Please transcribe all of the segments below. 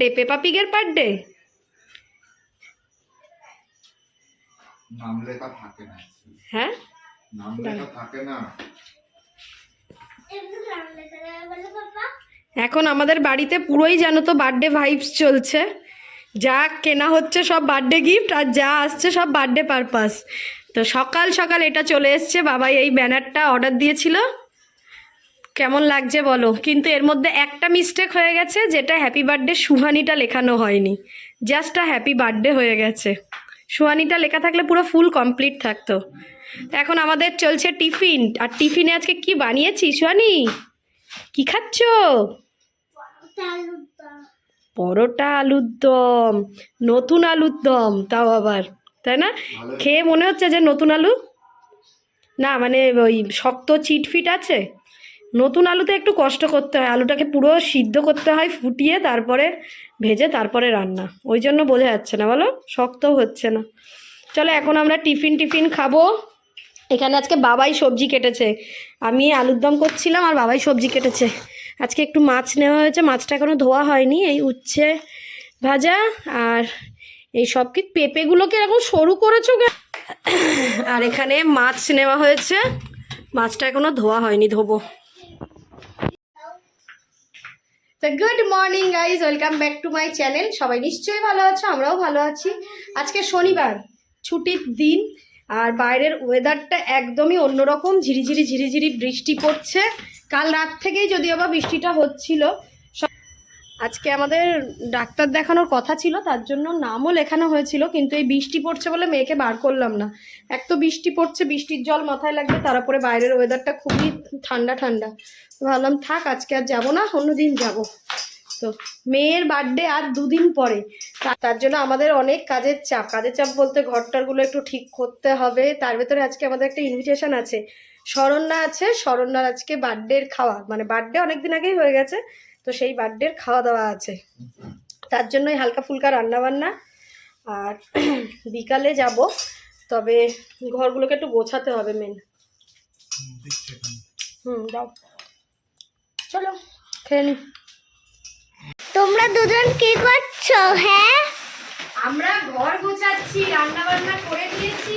Birthday Peppa পিগের birthday নাম লেখা থাকে না হ্যাঁ? নাম লেখা থাকে না। এখন আমাদের বাড়িতে পুরোই জানো তো বার্থডে ভাইবস চলছে। যা কেনা হচ্ছে সব বার্থডে গিফট আর যা আসছে সব বার্থডে পারপাস তো সকাল সকাল এটা চলে এসছে বাবাই এই ব্যানারটা অর্ডার দিয়েছিল। কেমন লাগছে বলো? কিন্তু এর মধ্যে একটা মিস্টেক হয়ে গেছে যেটা হ্যাপি বার্থডে সুহানিটা লেখানো হয়নি। জাস্ট আ হ্যাপি বার্থডে হয়ে গেছে। সুহানিটা লেখা থাকলে পুরো ফুল কমপ্লিট থাকতো। এখন আমাদের চলছে টিফিন। আর টিফিনে আজকে কি বানিয়েছি সুহানি? কি খাচ্ছ? পরোটা আলুর দম। নতুন আলুর দম তাও আবার। তাই না? খেয়ে মনে হচ্ছে যে নতুন আলু? না মানে ওই শক্ত চিটফিট আছে? নতুন আলুতে একটু কষ্ট করতে হয়। আলুটাকে পুরো সিদ্ধ করতে হয়, ফুটিয়ে তারপরে ভেজে তারপরে রান্না। ওই জন্য বোঝা যাচ্ছে না, বলো? শক্ত হচ্ছে না। চলো, এখন আমরা টিফিন টিফিন খাব। এখানে আজকে বাবাই সবজি কেটেছে। আমি আলুর দম করছিলাম আর বাবাই সবজি কেটেছে। আজকে একটু মাছ নেওয়া হয়েছে। মাছটা এখনও ধোয়া হয়নি। এই উচ্ছে ভাজা আর এই সব কি পেঁপেগুলোকে এরকম সরু করেছ? আর এখানে মাছ নেওয়া হয়েছে। মাছটা এখনও ধোয়া হয়নি, ধোবো। তো good morning guys welcome back to my channel. সবাই নিশ্চয়ই ভালো আছো, আমরাও ভালো আছি। আজকে শনিবার, ছুটির দিন, আর বাইরের ওয়েদারটা একদমই অন্যরকম, ঝিরিঝিরি ঝিরিঝিরি বৃষ্টি পড়ছে। কাল রাত থেকেই যদিও বা বৃষ্টিটা হচ্ছিল আজকে আমাদের ডাক্তার দেখানোর কথা ছিল, তার জন্য নামও লেখানো হয়েছিল, কিন্তু এই বৃষ্টি পড়ছে বলে মেয়েকে বার করলাম না। এক তো বৃষ্টি পড়ছে, বৃষ্টির জল মাথায় লাগবে তারপরে বাইরের ওয়েদারটা খুবই ঠান্ডা ঠান্ডা। ভাবলাম থাক আজকে আর যাব না অন্যদিন যাব। তো মেয়ের বার্থডে আর দুদিন পরে। তার জন্য আমাদের অনেক কাজের চাপ। কাজের চাপ বলতে ঘরটারগুলো একটু ঠিক করতে হবে। তার ভেতরে আজকে আমাদের একটা ইনভিটেশন আছে। শরণ্যা আছে। শরণ্যার আজকে বার্থডের খাওয়া। মানে বার্থডে অনেকদিন আগেই হয়ে গেছে। তো সেই বার্থডের খাওয়া দাওয়া আছে। তার জন্যই হালকা ফুলকা রান্না বান্না আর বিকালে যাব। তবে ঘরগুলোকে একটু গোছাতে হবে মেন হুম দাও। চলো খেয়ে নি। তোমরা দুজন কি করছ হ্যাঁ? আমরা ঘর গোছাচ্ছি রান্না বান্না করে দিয়েছি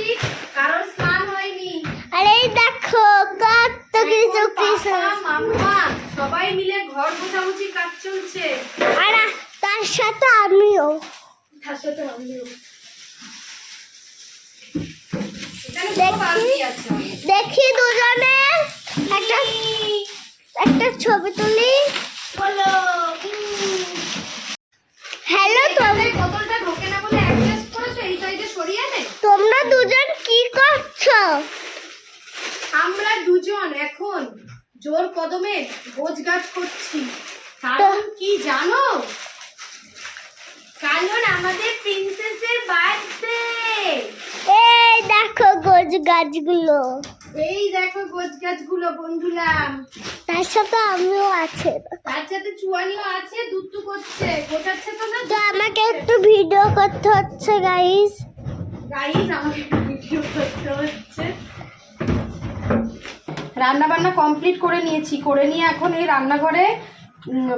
কারণ স্নান হয়নি। আরে দেখো কত কিছু কিছু। মাম্মা সবাই মিলে ঘর গোছাগুছি কাজ চলছে। আর তার সাথে আমিও। তার সাথে আমিও। দেখি দুজনে। একটা একটা ছবি তুলি। বলো। হ্যালো এখানে বোতলটা ঢোকে না বলে অ্যাডজাস্ট করেছ? এই সাইডে সরিয়ে নে। তোমরা দুজন কি করছ? আমরা দুজন এখন জোর কদমে গোছ গাছ করছি। কারণ কি জানো? কারণ আমাদের প্রিন্সেসের বার্থডে এই দেখো গোজ গাছগুলো এই দেখো গোছ গাছগুলো বন্ধুলাম তার সাথে আমিও আছে। তার সাথে চুয়ানিও আছে দুত্তু করছে। গোটাচ্ছে তো না? তো আমাকে একটু ভিডিও করতে হচ্ছে গাইস গাইস আমাকে ভিডিও করতে হচ্ছে। রান্না বান্না কমপ্লিট করে নিয়েছি। করে নিয়ে এখন এই রান্নাঘরে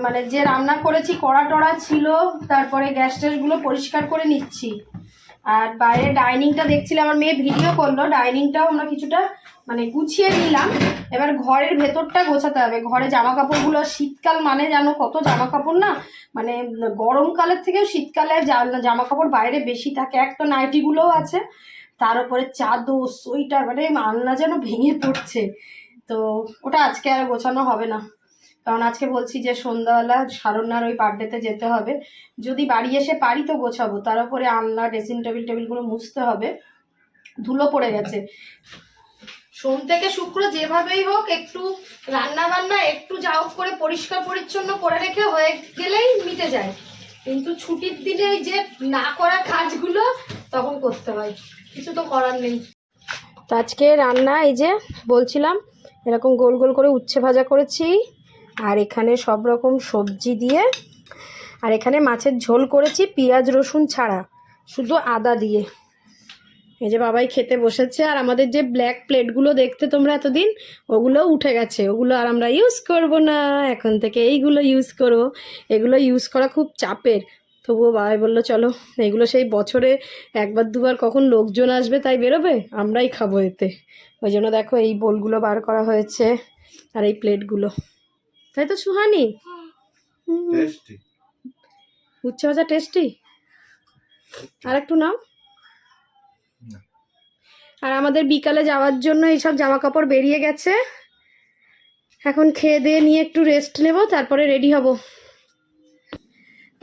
মানে যে রান্না করেছি কড়া টড়া ছিল তারপরে গ্যাস ট্যাসগুলো পরিষ্কার করে নিচ্ছি। আর বাইরে ডাইনিংটা দেখছিলাম আমার মেয়ে ভিডিও করল, ডাইনিংটাও আমরা কিছুটা মানে গুছিয়ে নিলাম। এবার ঘরের ভেতরটা গোছাতে হবে। ঘরে জামা কাপড়গুলো শীতকাল মানে জানো কত? জামা কাপড় না মানে গরমকালের থেকেও শীতকালে জামা কাপড় বাইরে বেশি থাকে। এক তো নাইটিগুলোও আছে, তার উপরে চাদর, সোয়েটার মানে আলনা যেন ভেঙে পড়ছে। তো ওটা আজকে আর গোছানো হবে না। কারণ আজকে বলছি যে সন্ধ্যাবেলা সারণ্যার ওই বার্থডেতে যেতে হবে। যদি বাড়ি এসে পারি তো গোছাবো, তার উপরে আলনা ড্রেসিং টেবিল টেবিলগুলো মুছতে হবে। ধুলো পড়ে গেছে। সোম থেকে শুক্র যেভাবেই হোক একটু রান্না বান্না একটু যা হোক করে পরিষ্কার পরিচ্ছন্ন করে রেখে হয়ে গেলেই মিটে যায়। কিন্তু ছুটির দিনে এই যে না করা কাজগুলো তখন করতে হয়। কিছু তো করার নেই। তো আজকে রান্না এই যে বলছিলাম, এরকম গোল গোল করে উচ্ছে ভাজা করেছি। আর এখানে সব রকম সবজি দিয়ে, আর এখানে মাছের ঝোল করেছি পেঁয়াজ, রসুন ছাড়া, শুধু আদা দিয়ে। এই যে বাবাই খেতে বসেছে, আর আমাদের যে ব্ল্যাক প্লেটগুলো দেখতে তোমরা এতদিন, ওগুলো উঠে গেছে। ওগুলো আর আমরা ইউজ করব না। এখন থেকে এইগুলো ইউজ করব। এগুলো ইউজ করা খুব চাপের। তবুও বাবাই বলল, চলো, এগুলো সেই বছরে একবার, দুবার কখন লোকজন আসবে তাই বেরোবে? আমরাই খাব এতে। ওই জন্য দেখো এই বোলগুলো বার করা হয়েছে, আর এই প্লেটগুলো তাই তো সুহানি? টেস্টি উচ্ছে ভাজা টেস্টি আর একটু নাও। আর আমাদের বিকালে যাওয়ার জন্য এইসব জামা কাপড় বেরিয়ে গেছে। এখন খেয়ে দিয়ে নিয়ে একটু রেস্ট নেব তারপরে রেডি হব।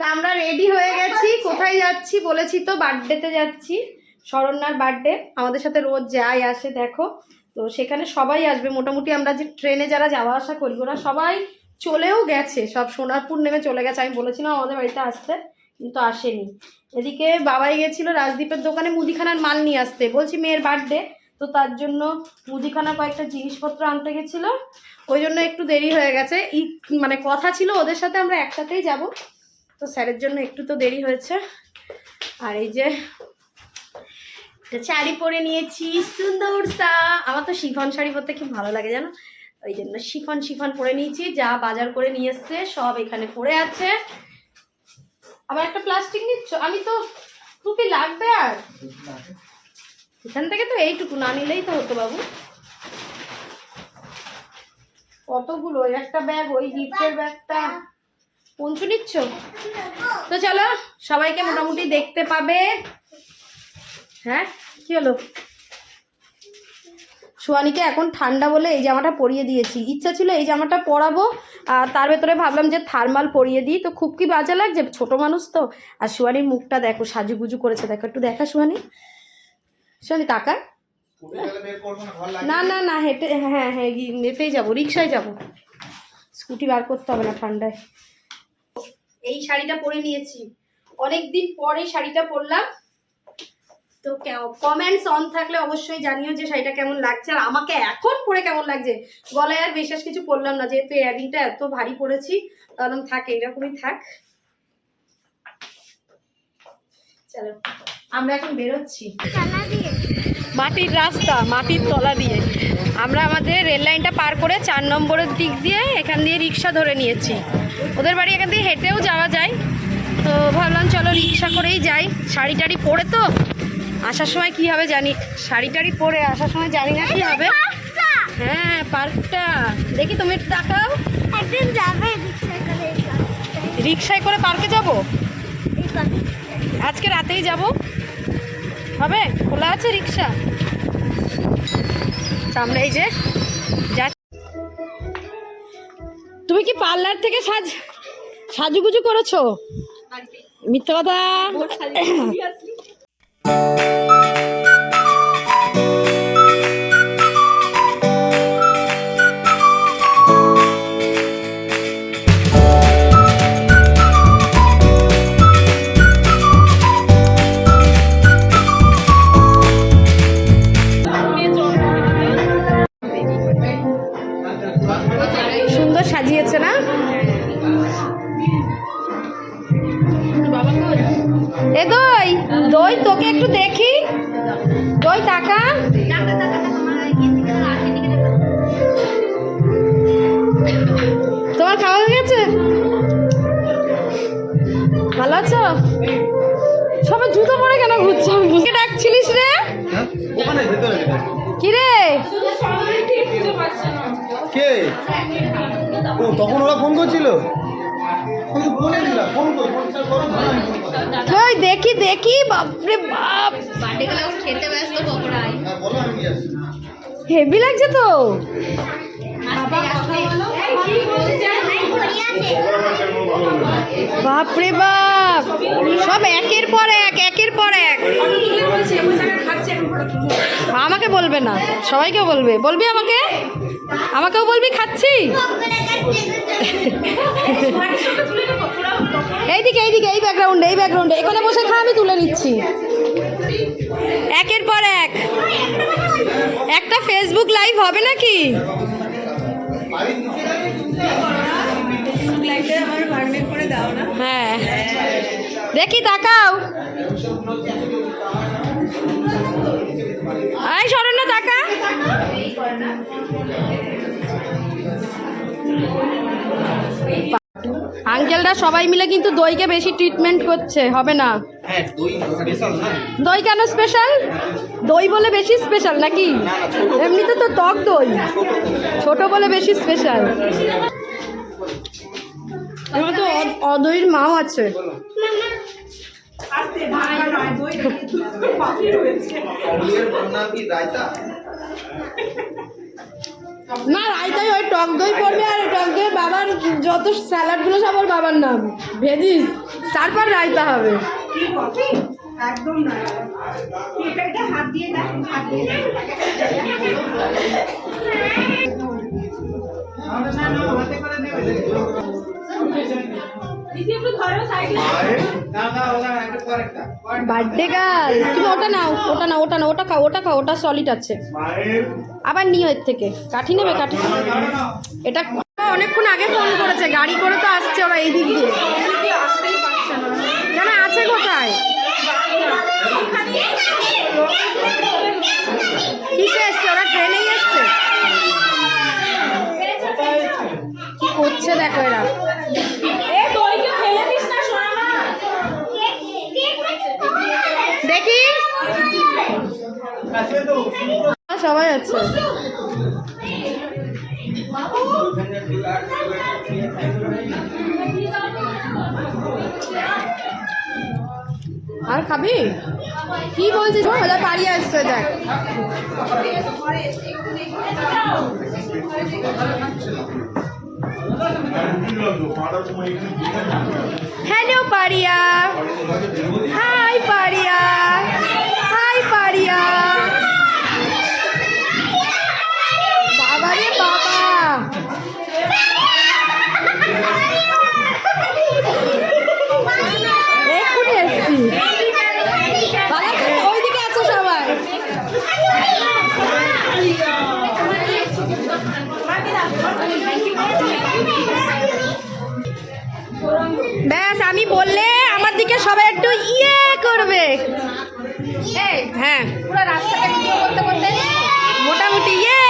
তা আমরা রেডি হয়ে গেছি। কোথায় যাচ্ছি বলেছি তো বার্থডেতে যাচ্ছি। শরণ্যার বার্থডে আমাদের সাথে রোজ যায় আসে দেখো। তো সেখানে সবাই আসবে। মোটামুটি আমরা যে ট্রেনে যারা যাওয়া আসা করি ওরা সবাই চলেও গেছে, সব সোনারপুর নেমে চলে গেছে। আমি বলেছিলাম আমাদের বাড়িতে আসতে, কিন্তু আসেনি। এদিকে বাবাই গেছিল রাজদীপের দোকানে মুদিখানার মাল নিয়ে আসতে। বলছি, মেয়ের বার্থডে তো তার জন্য মুদিখানা কয়েকটা জিনিসপত্র আনতে গেছিল। ওই জন্য একটু দেরি হয়ে গেছে। ই মানে কথা ছিল ওদের সাথে, আমরা একসাথেই যাব। তো স্যারের জন্য একটু তো দেরি হয়েছে। আর এই যে শাড়ি পরে নিয়েছি, সুন্দর সা আমার তো শিফন শাড়ি পরতে খুব ভালো লাগে, জানো? ওই জন্য শিফন শিফন পরে নিয়েছি, যা বাজার করে নিয়ে এসছে, সব এখানে পড়ে আছে। আবার একটা প্লাস্টিক নিচ্ছ? আমি তো টুপি লাগবে আর। এখান থেকে তো এইটুকু না নিলেই তো হতো বাবু। কতগুলো? একটা ব্যাগ ওই গিফটের ব্যাগটা পঞ্চু নিচ্ছ? তো চলো, সবাইকে মোটামুটি দেখতে পাবে। হ্যাঁ? কি হলো? সোয়ানিকে এখন ঠান্ডা বলে এই জামাটা পরিয়ে দিয়েছি। ইচ্ছা ছিল এই জামাটা পরাবো আর তার ভেতরে ভাবলাম যে থার্মাল পরিয়ে দিই। তো খুব কি বাজে লাগছে? ছোট মানুষ তো। আর সোয়ানির মুখটা দেখো সাজুগুজু করেছে। দেখো একটু দেখা সোয়ানি সোয়ানি তাকা না না না হেঁটে হ্যাঁ হ্যাঁ এতেই যাব রিক্সায় যাব। স্কুটি বার করতে হবে না ঠান্ডায়। এই শাড়িটা পরে নিয়েছি। অনেক দিন পরে শাড়িটা পরলাম। তো কমেন্টস অন থাকলে অবশ্যই জানিও যে শাড়িটা কেমন লাগছে। আর আমাকে এখন পরে কেমন লাগছে? গলায় আর বিশেষ কিছু পরলাম না, যেহেতু ইয়ারিংটা এত ভারী পরেছি, তাহলে থাক, এইরকমই থাক। চলো, আমরা এখন বেরোচ্ছি। মাটির রাস্তা, মাটির তলা দিয়ে। আমরা আমাদের রেল লাইনটা পার করে চার নম্বরের দিক দিয়ে এখান দিয়ে রিক্সা ধরে নিয়েছি। ওদের বাড়ি এখান দিয়ে হেঁটেও যাওয়া যায়। তো ভাবলাম চলো রিক্সা করেই যাই। শাড়ি টাড়ি পরে তো? আসার সময় কি হবে জানি শাড়ি টাড়ি পরে আসার সময় জানি না কি হবে। হ্যাঁ পার্কটা। দেখি তুমি একটু দেখাও একদিন যাবে। রিক্সায় করে পার্কে যাব? আজকে রাতেই যাব। হবে? খোলা আছে রিক্সা? তা আমরা এই যে যা তুমি কি পার্লার থেকে সাজ সাজুগুজু করেছ? মিথ্যা কথা। সুন্দর কই দেখি দেখি বাপরে বাপ। হ্যাঁ বলো আমি হেভি লাগছে তো। বাপরে বাপ। সব একের পর এক একের পর এক। আমাকে বলবে না সবাইকে বলবে। বলবি আমাকে? আমাকেও বলবি খাচ্ছি? এইদিকে এইদিকে, এই ব্যাকগ্রাউন্ডে এই ব্যাকগ্রাউন্ডে এখানে বসে খা, আমি তুলে নিচ্ছি। একের পর এক। একটা ফেসবুক লাইভ হবে নাকি? হ্যাঁ। দেখি তাকাও। আঙ্কেলরা সবাই মিলে কিন্তু দইকে বেশি ট্রিটমেন্ট করছে হবে না? হ্যাঁ দই স্পেশাল না। দই কেন স্পেশাল দই বলে বেশি স্পেশাল নাকি? এমনিতে তো টক দই। ছোট বলে বেশি স্পেশাল এবার তো অ- অদইর মাও আছে। না রায়তাই ওই টক দই পড়বে আর টক দই বাবার যত স্যালাডগুলো সব ওর বাবার নাম। ভেজিস তারপর রায়তা হবে। একদম না। এটা এটা হাত দিয়ে দেখ হাত দিয়ে না। না ওরা একটা পর একটা বার্থডে গার্ল তুমি ওটা নাও ওটা নাও ওটা নাও ওটা খাও ওটা খাও ওটা সলিড আছে। আবার নিও এর থেকে। কাঠি নেবে কাঠি। এটা অনেকক্ষণ আগে ফোন করেছে গাড়ি করে তো আসছে ওরা এই দিক দিয়ে। কেন আছে কোথায়? কিসে এসছে? ওরা ট্রেনেই এসছে? কি করছে দেখো এরা? সবাই আছে। আর খাবি? কি বলছিস? ওরা পাড়িয়ে আসছে দেখ। হ্যালো পারিয়া হাই পারিয়া বললে আমার দিকে সবাই একটু ইয়ে করবে। হ্যাঁ। করতে মোটামুটি ইয়ে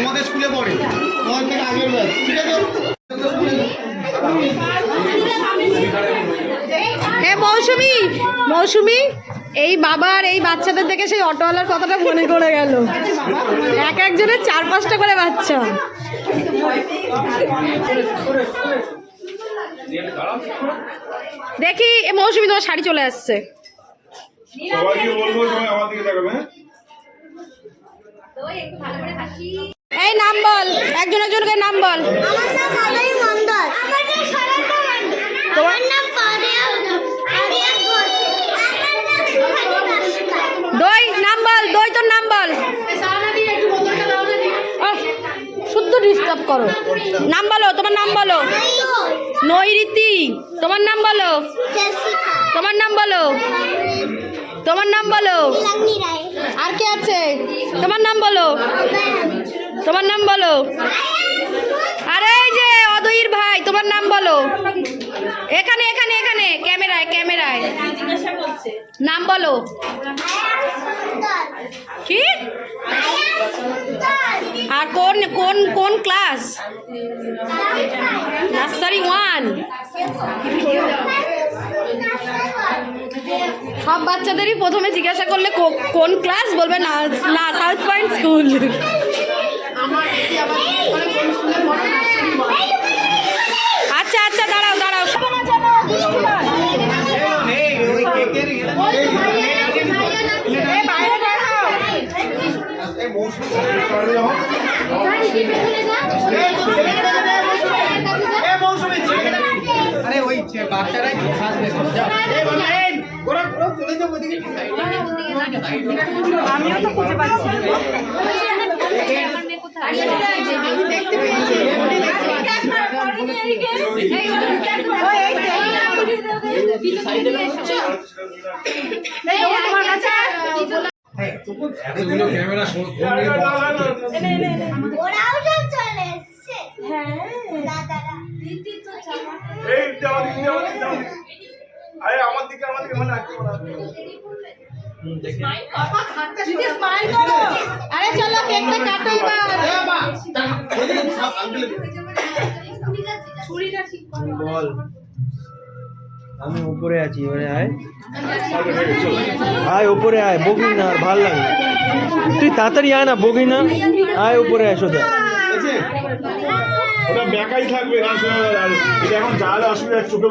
তোমাদের স্কুলে পড়ে। তোমার থেকে আগের ব্যাচ। ঠিক আছে? এ মৌসুমি মৌসুমি এই বাবার এই বাচ্চাদের দেখে সেই অটোওয়ালার কথাটা মনে করে গেল। এক একজনের চার পাঁচটা করে বাচ্চা। দেখি এ মৌসুমি তোমার শাড়ি চলে আসছে। সবাইকে বলব সবাই আমার দিকে তাকাবে হ্যাঁ? এই নাম বল একজন একজনকে নাম বল। আমার নাম আলাই মন্ডল আমার নাম সরতা মন্ডল আমার নাম পারিয়া পারিয়া ঘোষ আমার নাম সুহানি দাসকা দই নাম বল দই তোর নাম বল। শুদ্ধ ডিস্টার্ব করো। নাম বলো তোমার নাম বলো। নৈরীতি তোমার নাম বলো। তোমার নাম বলো। তোমার নাম বলো। আর কে আছে? তোমার নাম বলো। তোমার নাম বলো। আরে এই যে অদয়ীর ভাই, তোমার নাম বলো। এখানে এখানে এখানে, ক্যামেরায় ক্যামেরায়। নাম বলো। কি? আর কোন কোন কোন ক্লাস? Nursery one. সব বাচ্চাদেরই প্রথমে জিজ্ঞাসা করলে কোন ক্লাস? বলবে না না, সাউথ পয়েন্ট স্কুল। আচ্ছা আচ্ছা দাঁড়াও দাঁড়াও। আরে ওই যে বাচ্চারাই হাসবে সব যাও এই বাবা, এই, ওরা ওরা চলে যাব ওদিকে। আমিও তো খুঁজে পাচ্ছি। ওরাও চলে এসছে দাদারা যে আমার দিকে, আমার দিকে, আমার দিকে। আরে আমার দিকে আমার দিকে মানে আসতে পারো। আরে চলো কেকটা কাটো এবার। বল আমি উপরে আছি এবারে আয়। আয় উপরে আয় বগি না আর ভালো লাগে। তুই তাড়াতাড়ি আয় না বগি না। আয় উপরে আয় সোজা ওটা বেকাই থাকবে না এখন জাল অসুবিধা চোখে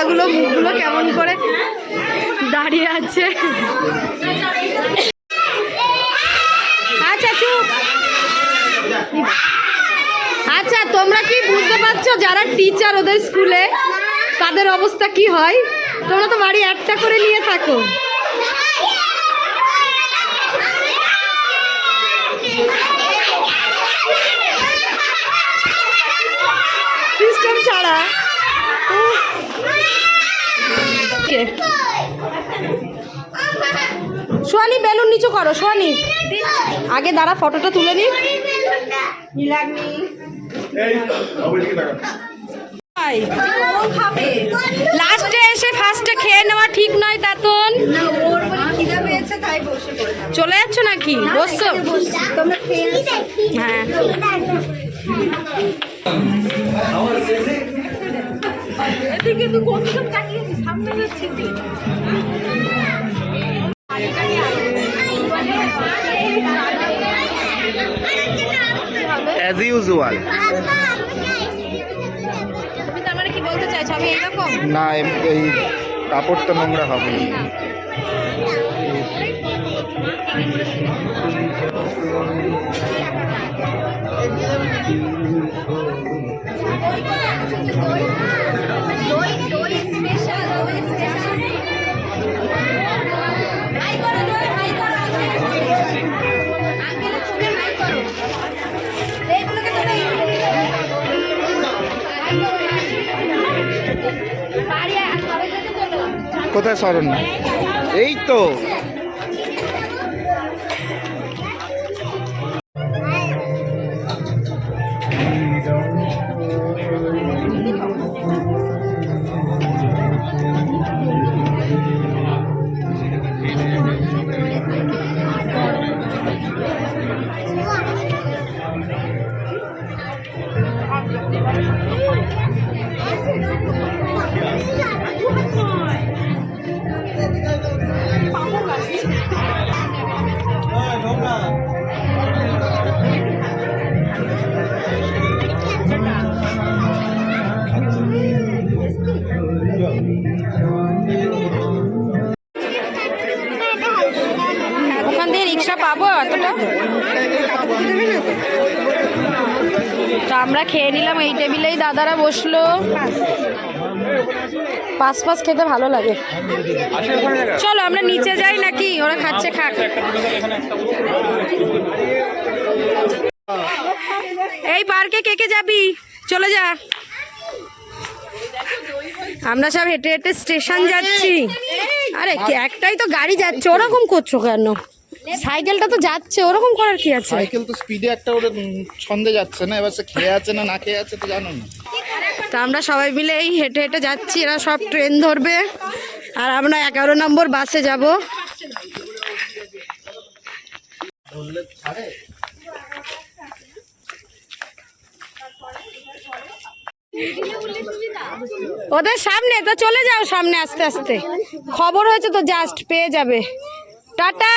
দাদাগুলো মুখগুলো কেমন করে দাঁড়িয়ে আছে? আচ্ছা চুপ আচ্ছা তোমরা কি বুঝতে পারছ যারা টিচার ওদের স্কুলে তাদের অবস্থা কি হয়? তোমরা তো বাড়ি একটা করে নিয়ে থাকো। ছাড়া সোয়ানি বেলুন নিচু করো সোয়ানি আগে দাঁড়া, ফটোটা তুলে নি। লাস্টে এসে ফার্স্টে খেয়ে নেওয়া ঠিক নয় চলে যাচ্ছ নাকি? বসছো? হ্যাঁ। এদিকে তুই কতক্ষণ তাকিয়েছিস সামনে যাচ্ছি অ্যাজ ইউজুয়াল তুমি তার মানে কি বলতে চাইছো? আমি এইরকম? না এই কাপড় তো নোংরা হবে। কোথায় স্মরণ? এই তো। অতটা তো আমরা খেয়ে নিলাম, এই টেবিলেই দাদারা বসল। পাস পাস খেতে ভালো লাগে। চলো, আমরা নিচে যাই নাকি? ওরা খাচ্ছে, খাক। এই পার্কে কে কে যাবি? চলে যা। আমরা সব হেঁটে হেঁটে স্টেশন যাচ্ছি। আরে একটাই তো গাড়ি যাচ্ছে, ওরকম করছ কেন? সাইকেলটা তো যাচ্ছে ওরকম করার কি আছে? সাইকেল তো স্পিডে একটা উম, ছন্দে যাচ্ছে না এবার সে খেয়ে আছে না না খেয়ে আছে তো জানো না। তো আমরা সবাই মিলে এই হেঁটে হেঁটে যাচ্ছি এরা সব ট্রেন ধরবে আর আমরা এগারো নম্বর বাসে যাব। ওদের সামনে তো চলে যাও সামনে আস্তে আস্তে। খবর হয়েছে তো জাস্ট পেয়ে যাবে। টাটা।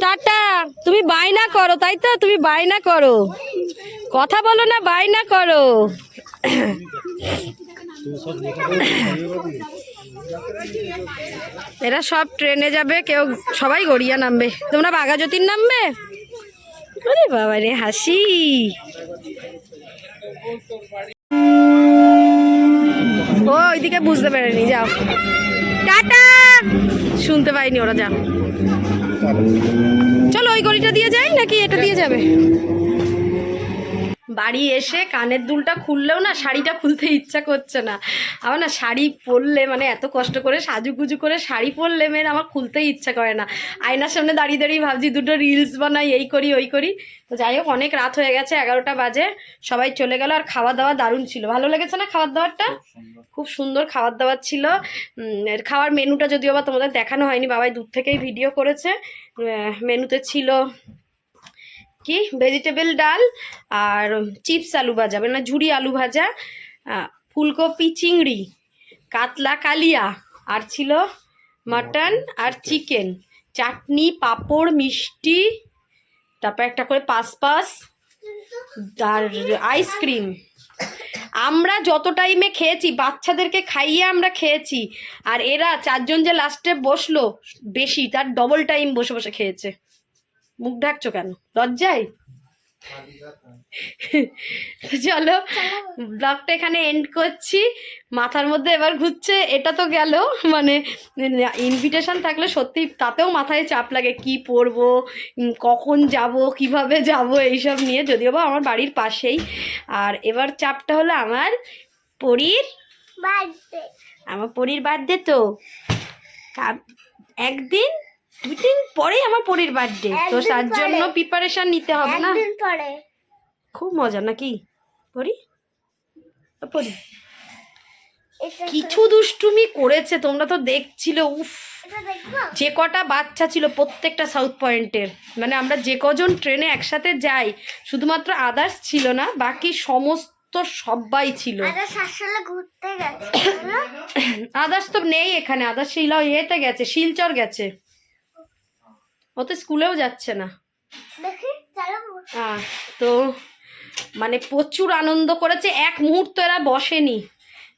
টাটা। তুমি বাইনা করো, তাই তো? তুমি বাইনা করো। কথা বলো না বাইনা করো। এরা সব ট্রেনে যাবে, কেউ সবাই গড়িয়া নামবে। তোমরা বাঘাযতীন নামবে? আরে বাবা রে, হাসি। ও, ওইদিকে বুঝতে পারেনি, যাও। টাটা! শুনতে পাইনি ওরা যা। চলো ওই গলিটা দিয়ে যাই নাকি এটা দিয়ে যাবে? বাড়ি এসে কানের দুলটা খুললেও না শাড়িটা খুলতে ইচ্ছা করছে না। আমার না শাড়ি পরলে মানে এত কষ্ট করে সাজুগুজু করে শাড়ি পরলে মেয়ের আমার খুলতেই ইচ্ছা করে না। আয়নার সামনে দাঁড়িয়ে দাঁড়িয়ে ভাবছি দুটো রিলস বানাই এই করি ওই করি। তো যাই হোক অনেক রাত হয়ে গেছে এগারোটা বাজে সবাই চলে গেল আর খাওয়া দাওয়া দারুণ ছিল। ভালো লেগেছে না খাবার দাবারটা খুব সুন্দর খাবার দাবার ছিল এর খাওয়ার মেনুটা যদিও বা তোমাদের দেখানো হয়নি বাবাই দূর থেকেই ভিডিও করেছে। মেনুতে ছিল কি? ভেজিটেবল ডাল আর চিপস আলু ভাজা মানে ঝুড়ি আলু ভাজা ফুলকপি চিংড়ি কাতলা কালিয়া আর ছিল মাটন আর চিকেন চাটনি পাঁপড় মিষ্টি তারপর একটা করে পাস পাস আর আইসক্রিম আমরা যত টাইমে খেয়েছি বাচ্চাদেরকে খাইয়ে আমরা খেয়েছি আর এরা চারজন যে লাস্টে বসল বেশি তার ডবল টাইম বসে বসে খেয়েছে। মুখ ঢাকছো কেন? লজ্জায়? চলো ব্লগটা এখানে এন্ড করছি। মাথার মধ্যে এবার ঘুরছে এটা তো গেল। মানে ইনভিটেশন থাকলে সত্যি তাতেও মাথায় চাপ লাগে কি পরবো কখন যাব কীভাবে যাব এইসব নিয়ে। যদিও বা আমার বাড়ির পাশেই। আর এবার চাপটা হলো আমার পরীর আমার পরীর বার্থডে তো। তা- একদিন দুদিন পরেই আমার পরীর বার্থডে তো তার জন্য পরে। প্রিপারেশন নিতে হবে না? খুব মজা নাকি? পরি? পরি। কিছু দুষ্টুমি করেছে তোমরা তো দেখছিলে উফ। যে কটা বাচ্চা ছিল প্রত্যেকটা সাউথ পয়েন্টের মানে আমরা যে কজন ট্রেনে একসাথে যাই শুধুমাত্র আদার্স ছিল না বাকি সমস্ত সবাই ছিল? আদার্স তো নেই এখানে আদার্স শিলা ইয়েতে গেছে শিলচর গেছে। ও তো স্কুলেও যাচ্ছে না। দেখি তো মানে প্রচুর আনন্দ করেছে এক মুহূর্ত এরা বসেনি।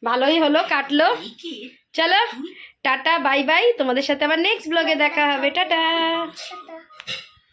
ভালোই হলো কাটলো। চলো টাটা বাই বাই। তোমাদের সাথে আবার নেক্সট ব্লগে দেখা হবে। টাটা।